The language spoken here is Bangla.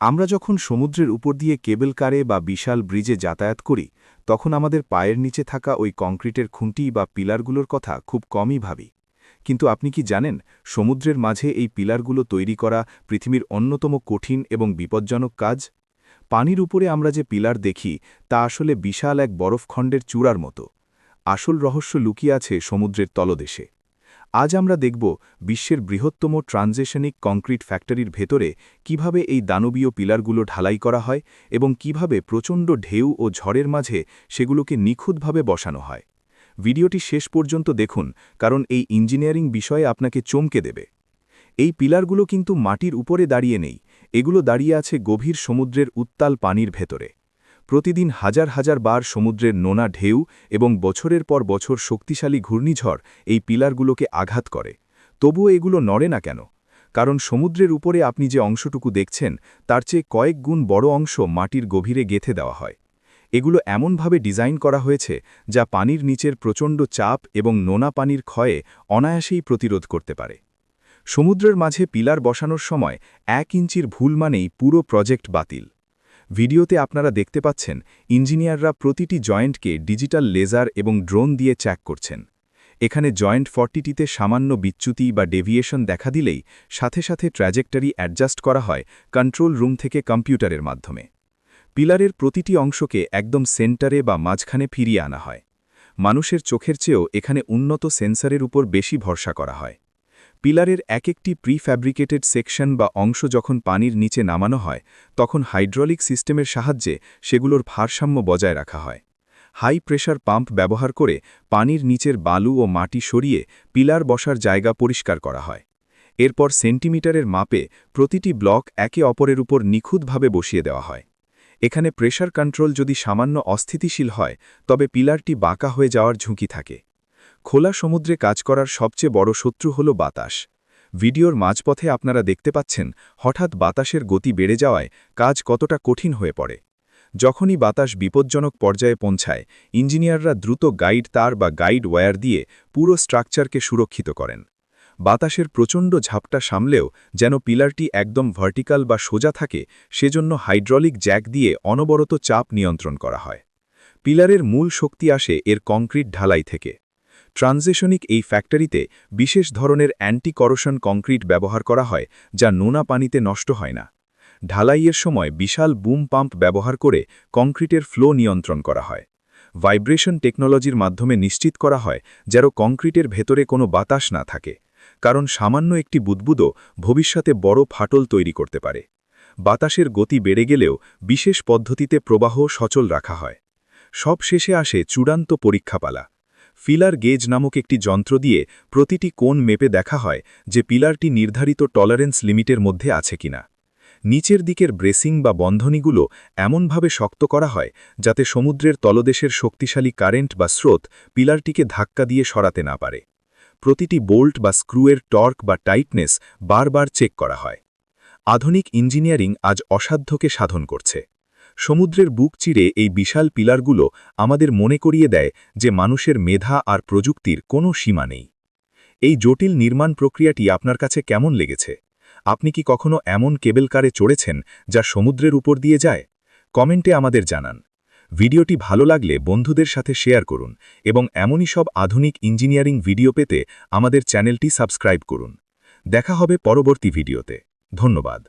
আমরা যখন সমুদ্রের উপর দিয়ে কেবল কারে বা বিশাল ব্রিজে যাতায়াত করি, তখন আমাদের পায়ের নিচে থাকা ওই কংক্রিটের খুঁটি বা পিলারগুলোর কথা খুব কমই ভাবি। কিন্তু আপনি কি জানেন, সমুদ্রের মাঝে এই পিলারগুলো তৈরি করা পৃথিবীর অন্যতম কঠিন এবং বিপজ্জনক কাজ? পানির উপরে আমরা যে পিলার দেখি, তা আসলে বিশাল এক বরফখণ্ডের চূড়ার মতো। আসল রহস্য লুকিয়ে আছে সমুদ্রের তলদেশে। আজ আমরা দেখব বিশ্বের বৃহত্তম ট্রানজেশনিক কংক্রিট ফ্যাক্টরির ভেতরে কীভাবে এই দানবীয় পিলারগুলো ঢালাই করা হয় এবং কীভাবে প্রচণ্ড ঢেউ ও ঝড়ের মাঝে সেগুলোকে নিখুঁতভাবে বসানো হয়। ভিডিওটি শেষ পর্যন্ত দেখুন, কারণ এই ইঞ্জিনিয়ারিং বিষয়ে আপনাকে চমকে দেবে। এই পিলারগুলো কিন্তু মাটির উপরে দাঁড়িয়ে নেই, এগুলো দাঁড়িয়ে আছে গভীর সমুদ্রের উত্তাল পানির ভেতরে। প্রতিদিন হাজার হাজার বার সমুদ্রের নোনা ঢেউ এবং বছরের পর বছর শক্তিশালী ঘূর্ণিঝড় এই পিলারগুলোকে আঘাত করে। তবুও এগুলো নড়ে না কেন? কারণ সমুদ্রের উপরে আপনি যে অংশটুকু দেখছেন, তার চেয়ে কয়েক গুণ বড় অংশ মাটির গভীরে গেথে দেওয়া হয়। এগুলো এমনভাবে ডিজাইন করা হয়েছে যা পানির নিচের প্রচণ্ড চাপ এবং নোনা পানির ক্ষয়ে অনায়াসেই প্রতিরোধ করতে পারে। সমুদ্রের মাঝে পিলার বসানোর সময় এক ইঞ্চির ভুল মানেই পুরো প্রজেক্ট বাতিল। ভিডিওতে আপনারা দেখতে পাচ্ছেন, ইঞ্জিনিয়াররা প্রতিটি জয়েন্টকে ডিজিটাল লেজার এবং ড্রোন দিয়ে চ্যাক করছেন। এখানে জয়েন্ট ফর্টিটিতে সামান্য বিচ্যুতি বা ডেভিয়েশন দেখা দিলেই সাথে সাথে ট্র্যাজেক্টারি অ্যাডজাস্ট করা হয় কন্ট্রোল রুম থেকে কম্পিউটারের মাধ্যমে। পিলারের প্রতিটি অংশকে একদম সেন্টারে বা মাঝখানে ফিরিয়ে আনা হয়। মানুষের চোখের চেয়েও এখানে উন্নত সেন্সারের উপর বেশি ভরসা করা হয়। পিলারের এক একটি প্রিফ্যাব্রিকেটেড সেকশন বা অংশ যখন পানির নিচে নামানো হয়, তখন হাইড্রোলিক সিস্টেমের সাহায্যে সেগুলোর ভারসাম্য বজায় রাখা হয়। হাই প্রেশার পাম্প ব্যবহার করে পানির নিচের বালু ও মাটি সরিয়ে পিলার বসার জায়গা পরিষ্কার করা হয়। এরপর সেন্টিমিটারের মাপে প্রতিটি ব্লক একে অপরের উপর নিখুঁতভাবে বসিয়ে দেওয়া হয়। এখানে প্রেশার কন্ট্রোল যদি সামান্য অস্থিতিশীল হয়, তবে পিলারটি বাঁকা হয়ে যাওয়ার ঝুঁকি থাকে। খোলা সমুদ্রে কাজ করার সবচেয়ে বড় শত্রু হল বাতাস। ভিডিওর মাঝপথে আপনারা দেখতে পাচ্ছেন, হঠাৎ বাতাসের গতি বেড়ে যাওয়ায় কাজ কতটা কঠিন হয়ে পড়ে। যখনই বাতাস বিপজ্জনক পর্যায়ে পৌঁছায়, ইঞ্জিনিয়াররা দ্রুত গাইড তার বা গাইড ওয়্যার দিয়ে পুরো স্ট্রাকচারকে সুরক্ষিত করেন। বাতাসের প্রচণ্ড ঝাপটা সামলেও যেন পিলারটি একদম ভার্টিক্যাল বা সোজা থাকে, সেজন্য হাইড্রলিক জ্যাক দিয়ে অনবরত চাপ নিয়ন্ত্রণ করা হয়। পিলারের মূল শক্তি আসে এর কংক্রিট ঢালাই থেকে। ট্রানজেশনিক এই ফ্যাক্টরিতে বিশেষ ধরনের অ্যান্টি করোশন কংক্রিট ব্যবহার করা হয়, যা নোনা পানিতে নষ্ট হয় না। ঢালাইয়ের সময় বিশাল বুম পাম্প ব্যবহার করে কংক্রিটের ফ্লো নিয়ন্ত্রণ করা হয়। ভাইব্রেশন টেকনোলজির মাধ্যমে নিশ্চিত করা হয় যেন কংক্রিটের ভেতরে কোনো বাতাস না থাকে, কারণ সামান্য একটি বুদবুদও ভবিষ্যতে বড় ফাটল তৈরি করতে পারে। বাতাসের গতি বেড়ে গেলেও বিশেষ পদ্ধতিতে প্রবাহ সচল রাখা হয়। সব শেষে আসে চূড়ান্ত পরীক্ষাপালা। ফিলার গেজ নামক একটি যন্ত্র দিয়ে প্রতিটি কোণ মেপে দেখা হয় যে পিলারটি নির্ধারিত টলারেন্স লিমিটের মধ্যে আছে কিনা। নিচের দিকের ব্রেসিং বা বন্ধনীগুলো এমনভাবে শক্ত করা হয় যাতে সমুদ্রের তলদেশের শক্তিশালী কারেন্ট বা স্রোত পিলারটিকে ধাক্কা দিয়ে সরাতে না পারে। প্রতিটি বোল্ট বা স্ক্রুয়ের টর্ক বা টাইটনেস বারবার চেক করা হয়। আধুনিক ইঞ্জিনিয়ারিং আজ অসাধ্যকে সাধন করছে। সমুদ্রের বুক চিরে এই বিশাল পিলারগুলো আমাদের মনে করিয়ে দেয় যে মানুষের মেধা আর প্রযুক্তির কোনো সীমা নেই। এই জটিল নির্মাণ প্রক্রিয়াটি আপনার কাছে কেমন লেগেছে? আপনি কি কখনো এমন কেবল কারে চড়েছেন যা সমুদ্রের উপর দিয়ে যায়? কমেন্টে আমাদের জানান। ভিডিওটি ভালো লাগলে বন্ধুদের সাথে শেয়ার করুন এবং এমনই সব আধুনিক ইঞ্জিনিয়ারিং ভিডিও পেতে আমাদের চ্যানেলটি সাবস্ক্রাইব করুন। দেখা হবে পরবর্তী ভিডিওতে। ধন্যবাদ।